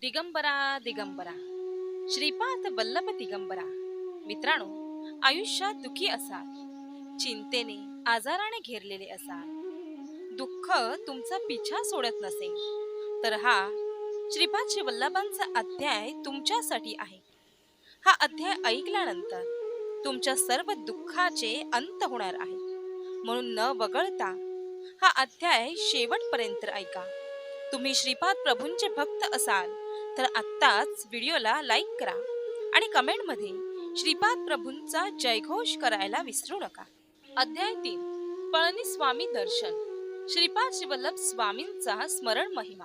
दिगंबरा दिगंबरा. श्रीपाद वल्लभ दिगंबरा. मित्रांनो आयुष्यात दुखी असाल. चिंतेने आजाराने घेरलेले असाल. दुःख तुमचा पिछा सोडत नसेल. तर हा श्रीपाद श्री वल्लभांचा अध्याय तुमच्यासाठी आहे. हा अध्याय ऐकल्यानंतर तुमच्या सर्व दुःखाचे अंत होणार आहे. म्हणून न वगळता हा अध्याय शेवटपर्यंत ऐका. तुम्ही श्रीपाद प्रभूंचे भक्त असाल. तर आत्ताच व्हिडिओला लाईक करा आणि कमेंटमध्ये श्रीपाद प्रभूंचा जयघोष करायला विसरू नका. अध्याय तीन पळणी स्वामी दर्शन. श्रीपाद श्रीवल्लभ स्वामींचा स्मरण महिमा.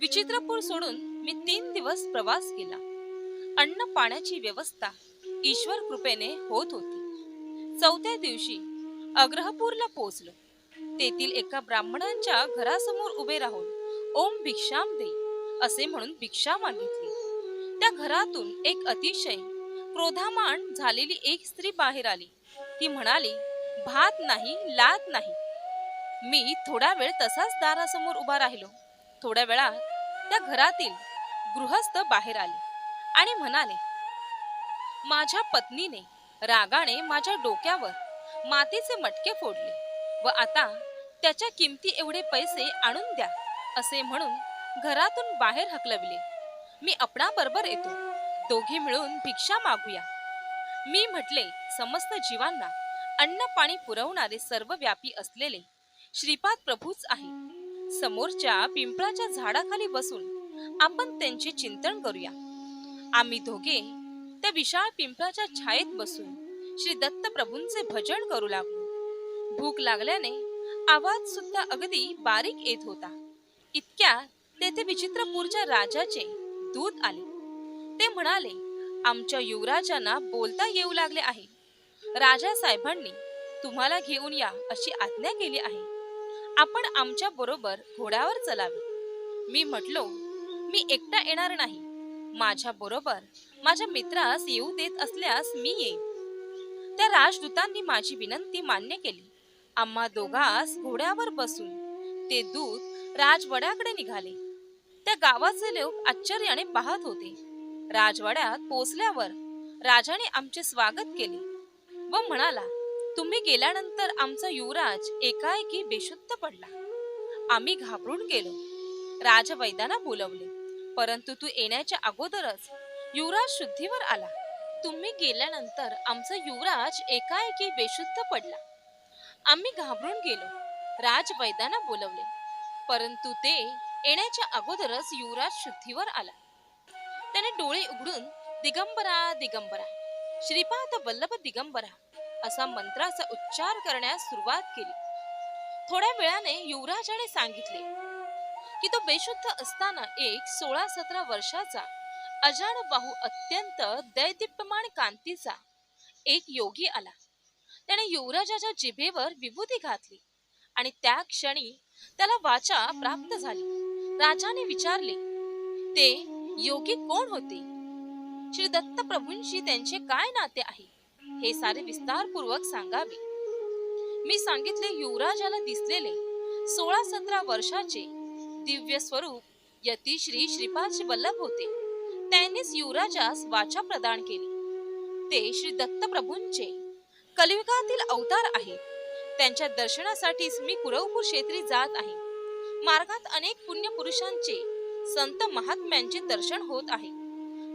विचित्रपूर सोडून मी तीन दिवस प्रवास केला. अन्न पाण्याची व्यवस्था ईश्वर कृपेने होत होती. चौथ्या दिवशी अग्रहपूरला पोहोचलो. तेथील एका ब्राह्मणांच्या घरासमोर उभे राहून ओम भिक्षाम दे असे म्हणून भिक्षा मागितली. त्या घरातून एक अतिशय क्रोधामान झालेली एक स्त्री बाहेर आली. ती म्हणाली भात नाही लात नाही. मी थोडा वेळ तसाच दारासमोर उभा राहिलो. थोड्या वेळात त्या घरातील गृहस्थ बाहेर आले आणि म्हणाले माझ्या पत्नीने रागाने माझ्या डोक्यावर मातीचे मटके फोडले व आता त्याच्या किमती एवढे पैसे आणून द्या असे म्हणून घरातून बाहेर हकलविले. मी आपणाबरोबर येतो. दोघे मिळून भिक्षा मागूया. मी म्हटले समस्त जीवांना अन्न पाणी पुरवणारे सर्व व्यापी असलेले श्रीपाद प्रभूच आहे. समोरच्या पिंपळाच्या झाडाखाली बसून आपण त्यांचे चिंतन करूया. आम्ही दोघे त्या विशाळ पिंपळाच्या छायेत बसून श्री दत्त प्रभूंचे भजन करू लागलो. भूक लागल्याने आवाज सुद्धा अगदी बारीक येत होता. इतक्या तेथे विचित्रपूरच्या राजाचे दूत आले. ते म्हणाले आमच्या युवराजांना बोलता येऊ लागले आहे. राजा साहेबांनी तुम्हाला घेऊन या अशी आज्ञा केली आहे. आपण आमच्या बरोबर घोड्यावर चलावे. मी म्हटलो मी एकटा येणार नाही. माझ्या बरोबर माझ्या मित्रास येऊ देत असल्यास मी येईन. त्या राजदूतांनी माझी विनंती मान्य केली. आम्हा दोघास घोड्यावर बसून ते दूत राजवड्याकडे निघाले. त्या गावाचे लोक आश्चर्याने पाहत होते. राजवाड्यात पोचल्यावर राजाने आमचे स्वागत केले व म्हणाला तुम्ही गेल्यानंतर आमचा युवराज एकाएकी बेशुद्ध पडला. आम्ही घाबरून गेलो. राजवैदाना बोलवले परंतु तू येण्याच्या अगोदरच युवराज शुद्धीवर आला. तुम्ही गेल्यानंतर आमचा युवराज एकाएकी बेशुद्ध पडला. आम्ही घाबरून गेलो. राजवैदाना बोलवले परंतु ते येण्याच्या अगोदरच युवराज शुद्धीवर आला. त्याने डोळे उघडून दिगंबरा दिगंबरा श्रीपाद वल्लभ दिगंबरा असा मंत्राचा उच्चार करण्यास सुरुवात केली. थोड्या वेळाने युवराजाने सांगितले की तो बेशुद्ध असताना एक सोळा सतरा वर्षाचा अजाण बाहू अत्यंत दैदिप्यमान कांतीचा एक योगी आला. त्याने युवराजाच्या जिभेवर विभूती घातली आणि त्या क्षणी त्याला वाचा प्राप्त झाली. राजाने विचारले ते योगी कोण होते? श्री दत्त प्रभूंशी त्यांचे काय नाते आहे? हे सारे विस्तारपूर्वक सांगावे. मी सांगितले युवराजाला दिसलेले सोळा सतरा वर्षाचे दिव्य स्वरूप यतिश्री श्रीपाद वल्लभ होते. त्यांनीच युवराजास वाचा प्रदान केली. ते श्री दत्त प्रभूंचे कलियुगातील अवतार आहेत. त्यांच्या दर्शनासाठीच मी कुरवपूर क्षेत्री जात आहे. मार्गात अनेक पुण्य पुरुषांचे संत महात्म्यांचे दर्शन होत आहे.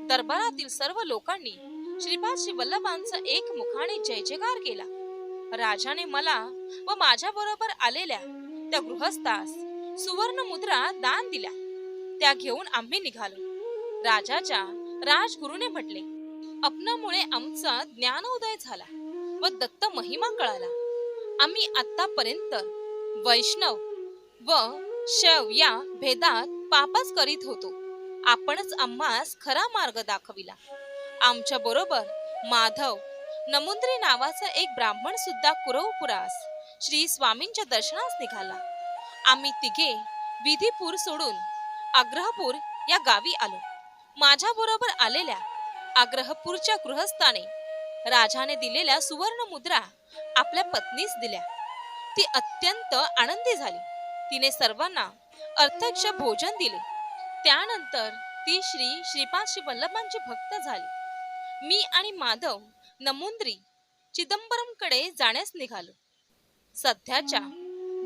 दरबारातील सर्व लोकांनी श्रीपाद श्री वल्लभांचा एक मुखाने जय जयकार केला. राजाने मला व माझ्या बरोबर आलेल्या त्या गृहस्थास सुवर्ण मुद्रा दान दिल्या. त्या घेऊन आम्ही निघालो. राजाच्या राजगुरूने म्हटले अपनामुळे आमचा ज्ञानोदय झाला व दत्त महिमा कळाला. आम्ही आतापर्यंत वैष्णव व शव या भेदात पापच करीत होतो. आपणच आम्हास खरा मार्ग दाखविला. आमच्या बरोबर माधव नमुंद्री नावाचा एक ब्राह्मण सुद्धा कुरवपुरास श्री स्वामींच्या दर्शनास निघाला. आम्ही तिघे विधीपूर सोडून आग्रहपूर या गावी आलो. माझ्या बरोबर आलेल्या आग्रहपूरच्या गृहस्थाने राजाने दिलेल्या सुवर्ण मुद्रा आपल्या पत्नीस दिल्या. ती अत्यंत आनंदी झाली. तिने सर्वांना अर्थक्ष भोजन दिले. त्यानंतर ती श्री श्रीपाद श्री वल्लभांची भक्त झाली. मी आणि माधव नमुंद्री चिदंबरमकडे जाण्यास निघालो. सध्याच्या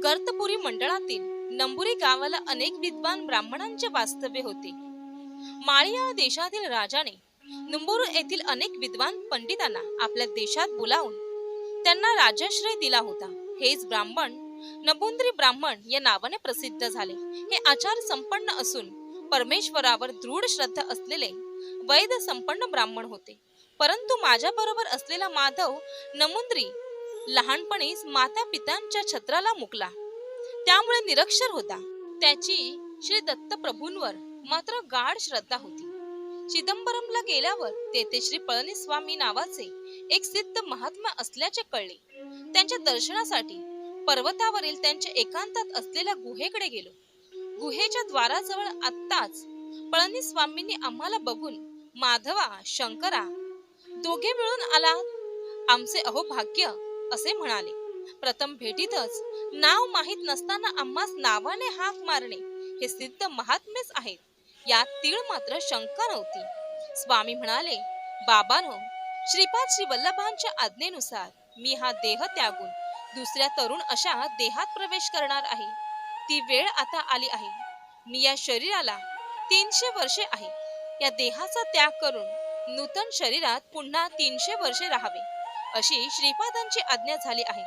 गर्तपुरी मंडळातील नंबुरी गावाला अनेक विद्वान ब्राह्मणांचे वास्तव्य होते. माळिया देशातील राजाने नंबुरू येथील अनेक विद्वान पंडितांना आपल्या देशात बोलावून त्यांना राजाश्रय दिला होता. हेच ब्राह्मण नबुंद्री ब्राह्मण या नावाने प्रसिद्ध झाले. हे आचार संपन्न असून परमेश्वरावर दृढ श्रद्धा असलेले वैद संपन्न ब्राह्मण होते. परंतु माझ्या बरोबर असलेला माधव नमुंद्री लहानपणीच माता पित्यांच्या छत्राला मुकला. त्यामुळे निरक्षर होता. त्याची श्री दत्त प्रभूंवर मात्र गाढ श्रद्धा होती. चिदंबरमला गेल्यावर तेथे श्री पळणीस्वामी नावाचे एक सिद्ध महात्मा असल्याचे कळले. त्यांच्या दर्शनासाठी पर्वतावरील त्यांच्या एकांतात असलेल्या गुहेकडे गेलो. गुहेच्या द्वाराजवळ आत्ताच पळणीस्वामींनी आम्हाला बघून माधवा शंकरा दोघे मिळून आला. आमचे अहो भाग्य असे म्हणाले. प्रथम भेटीतच नाव माहीत नसताना आम्हास नावाने हाक मारणे हे सिद्ध महात्म्यच आहेत यात तीळ मात्र शंका नव्हती स्वामी म्हणाले बाबानो श्रीपाद श्री वल्लभांच्या आज्ञेनुसार मी हा देह त्यागून दुसऱ्या तरुण अशा देहात प्रवेश करणार आहे. ती वेळ आता आली आहे. मी या शरीराला तीनशे वर्षे आहे. या देहाचा त्याग करून नूतन शरीरात पुन्हा तीनशे वर्षे राहावे अशी श्रीपादांची आज्ञा झाली आहे.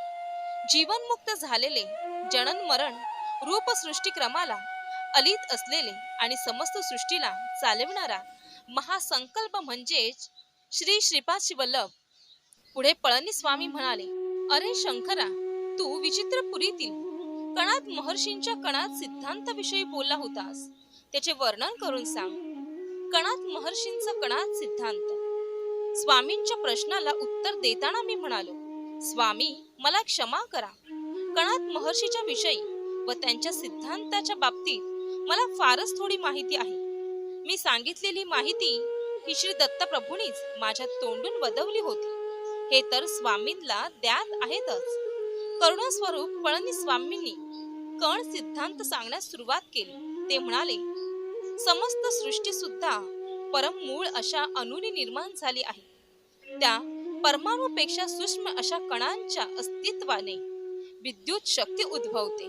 जीवनमुक्त झालेले जनन मरण रूपसृष्टीक्रमाला क्रमाला अलित असलेले आणि समस्त सृष्टीला चालविणारा महासंकल्प म्हणजेच श्री श्रीपाद शिवल्लभ. पुढे पळणी स्वामी म्हणाले अरे शंकरा तू विचित्रपुरीतील कणात महर्षींच्या कणात सिद्धांताविषयी बोलला होतास. त्याचे वर्णन करून सांग. कणात महर्षींचा कणात सिद्धांत. स्वामींच्या प्रश्नाला उत्तर देताना मी म्हणालो स्वामी मला क्षमा करा. कणात महर्षीच्या विषयी व त्यांच्या सिद्धांताच्या बाबतीत मला फारच थोडी माहिती आहे. मी सांगितलेली माहिती ही श्री दत्तप्रभूंनीच माझ्या तोंडून वदवली होती. हे तर स्वामींना द्यात आहेतच. करुणास्वरूप पळणी स्वामींनी कण सिद्धांत सांगण्यास सुरुवात केली. ते म्हणाले समस्त सृष्टी सुद्धा परम मूळ अशा अनुनी निर्माण झाली आहे. त्या परमाणूपेक्षा सूक्ष्म अशा कणांच्या अस्तित्वाने विद्युत शक्ती उद्भवते.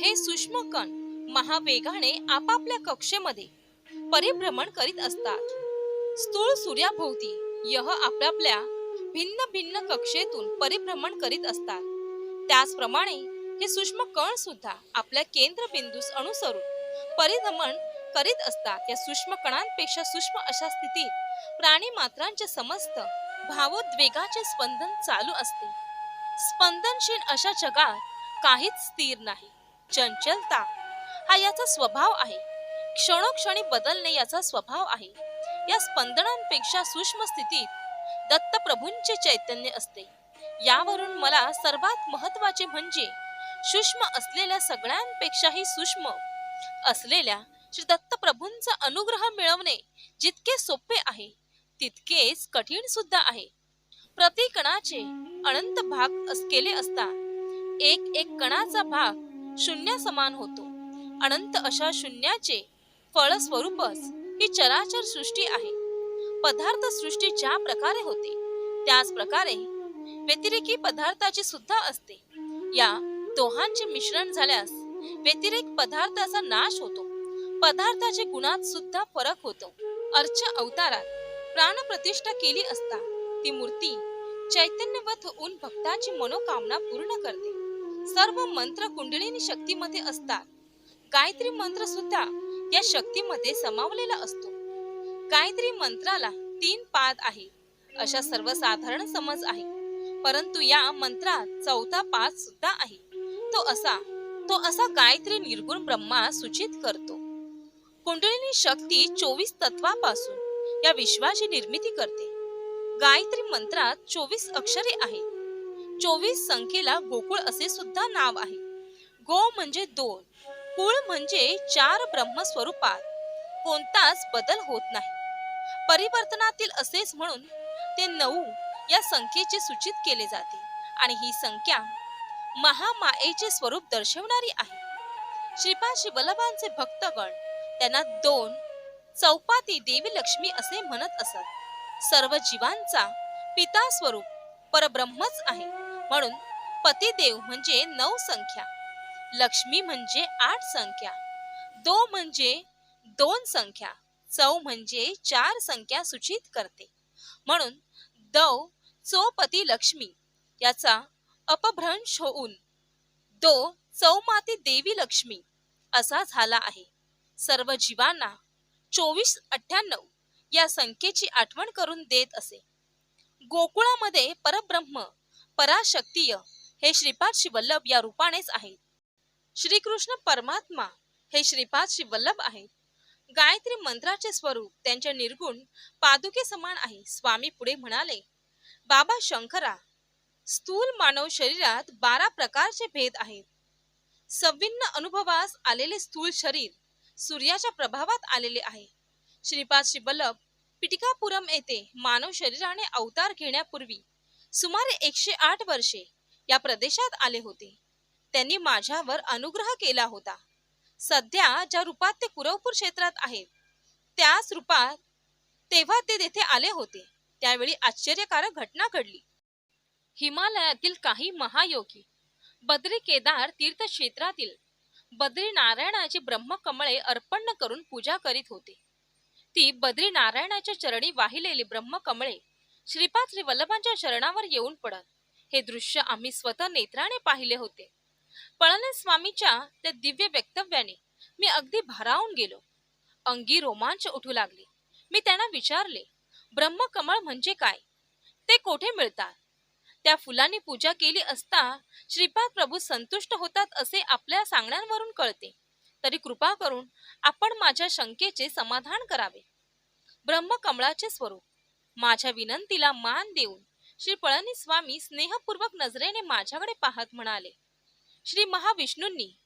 हे सूक्ष्म कण महावेगाने आपापल्या कक्षेमध्ये परिभ्रमण करीत असतात. स्थूळ सूर्याभोवती यह आपापल्या भिन्न भिन्न कक्षेतून परिभ्रमण करीत असतात. त्याचप्रमाणे हे सूक्ष्म कण सुद्धा आपल्या केंद्रबिंदूस अनुसरून परिभ्रमण करीत असतात. या सूक्ष्म कणांपेक्षा सूक्ष्म अशा स्थितीत प्राणी मात्रांचे समस्त भावोद्वेगाचे स्पंदन चालू असते. स्पंदनशील अशा जगात काहीच स्थिर नाही. चंचलता हा याचा स्वभाव आहे. क्षणोक्षणी बदलणे याचा स्वभाव आहे. या स्पंदनांपेक्षा सूक्ष्म स्थितीत दत्तप्रभूंचे चैतन्य असते. यावरून मला सर्वात महत्त्वाचे म्हणजे सूक्ष्म असलेल्या सगळ्यांपेक्षाही सूक्ष्म असलेल्या श्री दत्तप्रभूंचा अनुग्रह मिळवणे जितके सोपे आहे तितकेच कठीण सुद्धा आहे. प्रति कणाचे अनंत भाग केले असता एक एक कणाचा भाग शून्य समान होतो. अनंत अशा शून्याचे फळस्वरूपच ही चराचर सृष्टी आहे. पदार्थ सृष्टी ज्या प्रकारे होते. त्याच प्रकारे व्यतिरेकी पदार्थाची सुद्धा असते. या दोहांचे मिश्रण झाल्यास व्यतिरेक पदार्थाचा नाश होतो. पदार्थाचे गुणात सुद्धा फरक होतो. अर्च अवतारात प्राणप्रतिष्ठा केली असता ती मूर्ती चैतन्यवत होऊन भक्ताची मनोकामना पूर्ण करते. सर्व मंत्र कुंडलिनी शक्तीमध्ये असतात. गायत्री मंत्र सुद्धा या शक्तीमध्ये समावलेला असतो. गायत्री मंत्राला तीन पाद आहे. अशा सर्वसाधारण समज आहे. परंतु या मंत्रात चौथा पाद सुद्धा आहे. तो असा तो असा गायत्री निर्गुण ब्रह्मा सूचित करतो. कुंडलिनी शक्ती चोवीस तत्वापासून या विश्वाची निर्मिती करते. गायत्री मंत्रात चोवीस अक्षरे आहेत चोवीस संख्येला गोकुळ असे सुद्धा नाव आहे. गो म्हणजे दोन कुळ म्हणजे चार ब्रह्मस्वरूपात. कोणताच बदल होत नाही. परिवर्तनातील असेच म्हणून ते नऊ या संख्येचे सूचित केले जाते. आणि ही संख्या महामायेचे स्वरूप दर्शवणारी आहे. श्रीपाद श्री वल्लभांचे भक्तगण त्यांना दोन चौपाती देवी लक्ष्मी असे म्हणत असत. सर्व जीवांचा पिता स्वरूप परब्रह्मच आहे. म्हणून पतिदेव म्हणजे नऊ संख्या लक्ष्मी म्हणजे आठ संख्या दो म्हणजे दोन संख्या चौ म्हणजे चार संख्या सूचित करते. म्हणून दौ चौपती लक्ष्मी याचा अपभ्रंश होऊन दो चौमाती देवी लक्ष्मी असा झाला आहे. सर्व जीवांना चोवीस अठ्ठ्याण्णव या संख्येची आठवण करून देत असे. गोकुळामध्ये परब्रह्म पराशक्तीय हे श्रीपाद शिवल्लभ या रूपानेच आहेत. श्रीकृष्ण परमात्मा हे श्रीपाद शिवल्लभ आहेत. गायत्री मंत्राचे स्वरूप त्यांच्या निर्गुण पादुके समान आहे. स्वामी पुढे म्हणाले बाबा शंकरा स्थूल मानव शरीरात बारा प्रकारचे भेद आहेत. सविन्न अनुभवास आलेले स्थूल शरीर सूर्याच्या प्रभावात आलेले आहे. श्रीपाद श्रीवल्लभ पिटिकापुरम येथे मानव शरीराने अवतार घेण्यापूर्वी सुमारे एकशे आठ वर्षे या प्रदेशात आले होते. त्यांनी माझ्यावर अनुग्रह केला होता. सध्या ज्या रूपात ते कुरवपूर क्षेत्रात आहेत त्याच रूपात तेव्हा ते तेथे आले होते. त्यावेळी आश्चर्यकारक घटना घडली. हिमालयातील काही महायोगी बद्री केदार तीर्थक्षेत्रातील बद्री नारायणाची ब्रह्मकमळे अर्पण करून पूजा करीत होते. ती बद्री नारायणाच्या चरणी वाहिलेली ब्रह्मकमळे श्रीपाद श्री वल्लभांच्या चरणावर येऊन पडत हे दृश्य आम्ही स्वतः नेत्राने पाहिले होते. पळणस्वामीच्या त्या दिव्य वक्तव्याने मी अगदी भारावून गेलो. अंगी रोमांच उठू लागले. मी त्यांना विचारले ब्रह्मकमळ म्हणजे काय? ते कोठे मिळतात? त्या फुलांनी पूजा केली असता श्रीपाद प्रभू संतुष्ट होतात असे आपल्या सांगण्यांवरून कळते. तरी कृपा करून आपण माझ्या शंकेचे समाधान करावे. ब्रह्मकमळाचे स्वरूप. माझ्या विनंतीला मान देऊन श्री पळणी स्वामी स्नेहपूर्वक नजरेने माझ्याकडे पाहत म्हणाले श्री महाविष्णूंनी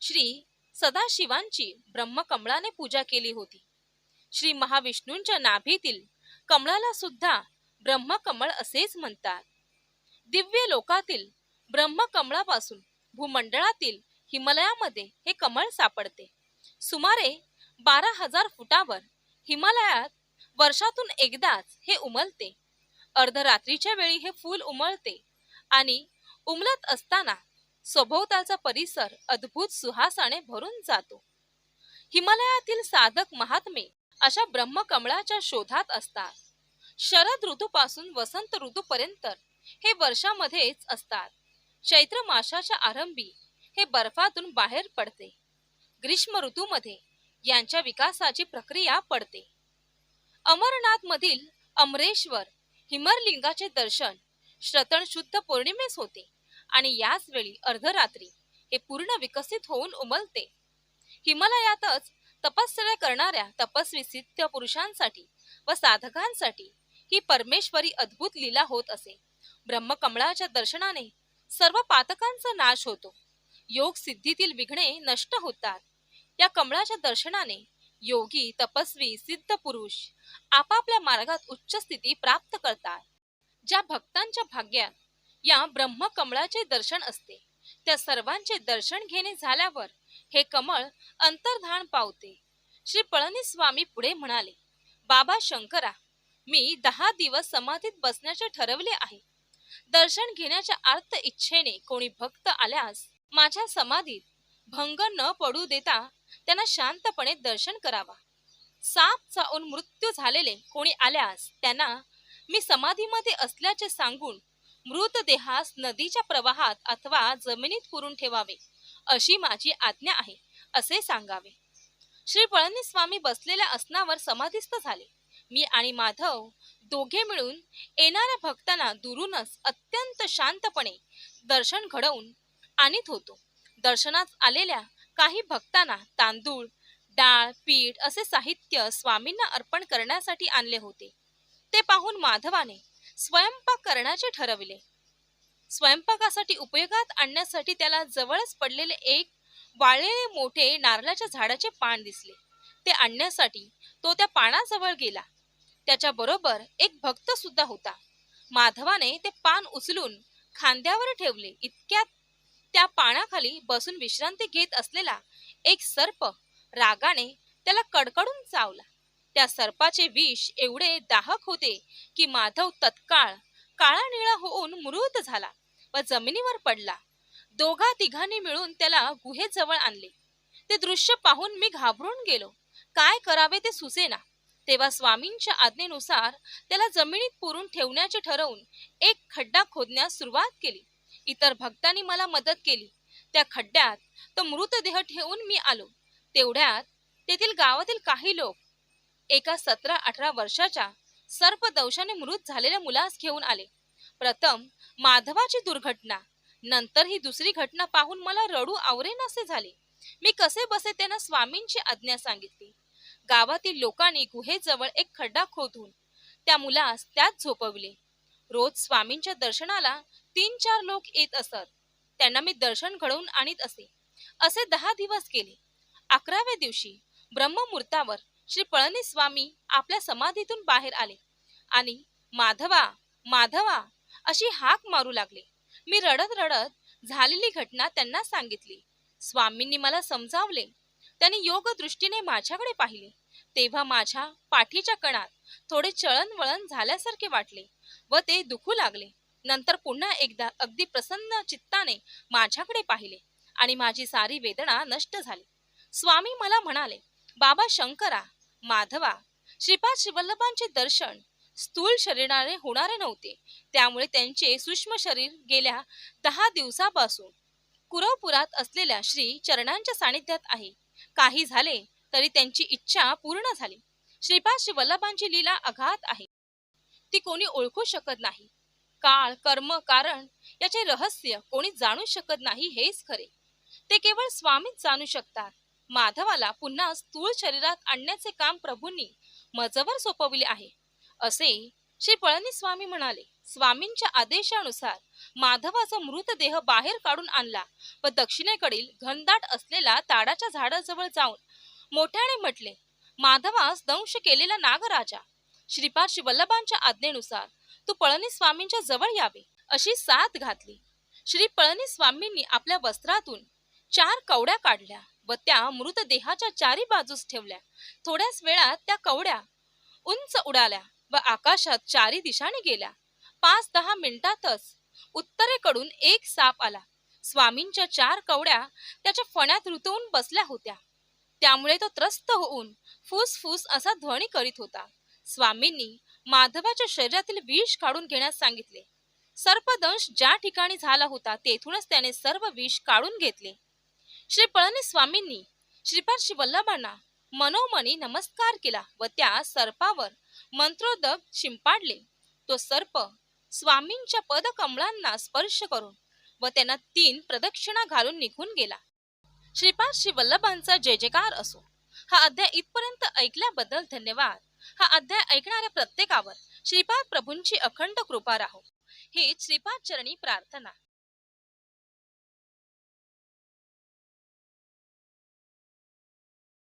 श्री सदाशिवांची ब्रह्मकमळाने पूजा केली होती. श्री महाविष्णूंच्या नाभीतील कमळाला सुद्धा ब्रह्मकमळ असेच म्हणतात. दिव्य लोकातील ब्रह्मकमळापासून भूमंडळातील हिमालयामध्ये हे कमळ सापडते. सुमारे बारा हजार फुटावर हिमालयात वर्षातून एकदाच हे उमलते. अर्धरात्रीच्या वेळी हे फूल उमळते आणि उमलत असताना सभोवतालचा परिसर अद्भुत सुहासाने भरून जातो. हिमालयातील साधक महात्मे अशा ब्रह्मकमळाच्या शोधात असतात. शरद ऋतूपासून वसंत ऋतूपर्यंत हे वर्षामध्येच असतात. चैत्र माशाच्या आरंभी हे बर्फातून बाहेर पडते. ग्रीष्म ऋतूमध्ये यांच्या विकासाची प्रक्रिया पडते. अमरनाथमधील अमरेश्वर हिमरलिंगाचे दर्शन श्रतण शुद्ध पौर्णिमेस होते. आणि याच वेळी अर्धरात्री हे पूर्ण विकसित होऊन उमलते. हिमालयातच तपश्चर्या करणाऱ्या तपस्वी सिद्ध पुरुषांसाठी व साधकांसाठी ही परमेश्वरी अद्भुत लीला होत असे. ब्रह्मकमळाच्या दर्शनाने सर्व पातकांचा नाश होतो. योग सिद्धीतील विघ्ने नष्ट होतात. या कमळाच्या दर्शनाने योगी तपस्वी सिद्ध पुरुष आपापल्या मार्गात उच्च स्थिती प्राप्त करतात. ज्या भक्तांच्या भाग्यात या ब्रह्मकमळाचे दर्शन असते. त्या सर्वांचे दर्शन घेणे झाल्यावर हे कमळ अंतर्धान पावते. श्री पळणी स्वामी पुढे म्हणाले बाबा शंकरा मी दहा दिवस समाधीत बसण्याचे ठरवले आहे. दर्शन घेण्याच्या अर्थ इच्छेने कोणी भक्त आल्यास माझ्या समाधीत भंग न पडू देता त्यांना शांतपणे दर्शन करावा. साप चावून मृत्यू झालेले कोणी आल्यास त्यांना मी समाधीमध्ये असल्याचे सांगून मृतदेहास नदीच्या प्रवाहात अथवा जमिनीत पुरून ठेवावे अशी माझी आज्ञा आहे असे सांगावे. श्री पळणी स्वामी बसलेल्या असनावर समाधीस्थ झाले. मी आणि माधव दोघे मिळून येणाऱ्या भक्तांना दुरूनच अत्यंत शांतपणे दर्शन घडवून आणीत होतो. दर्शनात आलेल्या काही भक्तांना तांदूळ डाळ पीठ असे साहित्य स्वामींना अर्पण करण्यासाठी आणले होते. ते पाहून माधवाने स्वयंपाक करण्याचे ठरविले. स्वयंपाकासाठी उपयोगात आणण्यासाठी त्याला जवळच पडलेले एक वाळलेले मोठे नारळाच्या झाडाचे पान दिसले. ते आणण्यासाठी तो त्या पानाजवळ गेला. त्याच्या बरोबर एक भक्त सुद्धा होता. माधवाने ते पान उचलून खांद्यावर ठेवले. इतक्यात त्या पानाखाली बसून विश्रांती घेत असलेला एक सर्प रागाने त्याला कडकडून चावला. त्या सर्पाचे विष एवढे दाहक होते की माधव तत्काळ काळा निळा होऊन मृत झाला व जमिनीवर पडला. दोघा तिघांनी मिळून त्याला गुहेजवळ आणले. ते दृश्य पाहून मी घाबरून गेलो. काय करावे ते सुचेना. तेव्हा स्वामींच्या आज्ञेनुसार त्याला जमिनीत पुरून ठेवण्याचे ठरवून एक खड्डा खोदण्यास सुरुवात केली. इतर भक्तांनी मला मदत केली. त्या खड्ड्यात तो मृतदेह ठेवून मी आलो. तेवढ्यात तेथील गावातील काही लोक एका सतरा अठरा वर्षाच्या सर्पदंशाने मृत झालेल्या मुलास घेऊन आले. प्रथम माधवाची दुर्घटना नंतर ही दुसरी घटना पाहून मला रडू आवरेनासे झाले. मी कसे बसे त्यांना स्वामींची आज्ञा सांगितली. गावातील लोकांनी गुहेजवळ एक खड्डा खोदून त्या मुलास त्यात झोपविले. रोज स्वामींच्या दर्शनाला तीन चार लोक येत असत. त्यांना मी दर्शन घडवून आणीत असे. असे दहा दिवस गेले. अकराव्या दिवशी ब्रह्ममुहूर्तावर श्री पळणी स्वामी आपल्या समाधीतून बाहेर आले. आणि माधवा माधवा अशी हाक मारू लागले. मी रडत रडत झालेली घटना त्यांना सांगितली. स्वामींनी मला समजावले. त्यांनी योग दृष्टीने माझ्याकडे पाहिले. तेव्हा माझ्या पाठीच्या कणात थोडे चळणवळण झाल्यासारखे वाटले व ते दुखू लागले. नंतर पुन्हा एकदा अगदी प्रसन्न चित्ताने माझ्याकडे पाहिले आणि माझी सारी वेदना नष्ट झाली. स्वामी मला म्हणाले बाबा शंकरा माधवा श्रीपाद श्रीवल्लभांचे दर्शन स्थूल शरीराने होणारे नव्हते. त्यामुळे त्यांचे सूक्ष्म शरीर गेल्या दहा दिवसापासून कुरवपुरात असलेल्या श्री चरणांच्या सानिध्यात आहे. काही झाले तरी त्यांची इच्छा पूर्ण झाली. श्रीपाद श्री वल्लभांची लीला अघात आहे. ती कोणी ओळखू शकत नाही. काळ कर्म कारण याचे रहस्य कोणी जाणू शकत नाही हेच खरे. ते केवळ स्वामीच जाणू शकतात. माधवाला पुन्हा स्थूळ शरीरात आणण्याचे काम प्रभूंनी मजवर सोपविले आहे. असे श्री पळणी स्वामी म्हणाले स्वामींच्या आदेशानुसार माधवाचा मृतदेह बाहेर काढून आणला व दक्षिणेकडील घनदाट असलेला ताडाच्या झाडाजवळ जाऊन मोठ्याने म्हटले माधवास दंश केलेला नागराजा. श्रीपाद श्री वल्लभांच्या आज्ञेनुसार तू पळणी स्वामींच्या जवळ यावे. अशी साथ घातली. श्री पळणी स्वामींनी आपल्या वस्त्रातून चार कवड्या काढल्या. व त्या मृतदेहाच्या चारी बाजूस ठेवल्या. थोड्याच वेळात त्या कवड्या उंच उडाल्या व आकाशात चारी दिशाने गेल्या. पाच दहा मिनिटातच उत्तरेकडून एक साप आला. स्वामींच्या चार कवड्या त्याच्या फण्यात रुतवून बसल्या होत्या. त्यामुळे तो त्रस्त होऊन फुस असा ध्वनी करीत होता. स्वामींनी माधवाच्या शरीरातील विष काढून घेण्यास सांगितले. सर्पदंश ज्या ठिकाणी झाला होता तेथूनच त्याने सर्व विष काढून घेतले. श्री पळणी स्वामींनी श्रीपाद श्री वल्लभांना मनोमनी नमस्कार केला व त्या सर्पावर मंत्रोदक शिंपाडले. तो सर्प स्वामींच्या पदकमळांना स्पर्श करून व त्यांना तीन प्रदक्षिणा घालून निघून गेला. श्रीपाद श्री वल्लभांचा जय जयकार असो. हा अध्याय इथपर्यंत ऐकल्याबद्दल धन्यवाद. हा अध्याय ऐकणाऱ्या प्रत्येकावर श्रीपाद प्रभूंची अखंड कृपा राहो. ही श्रीपाद चरणी प्रार्थना.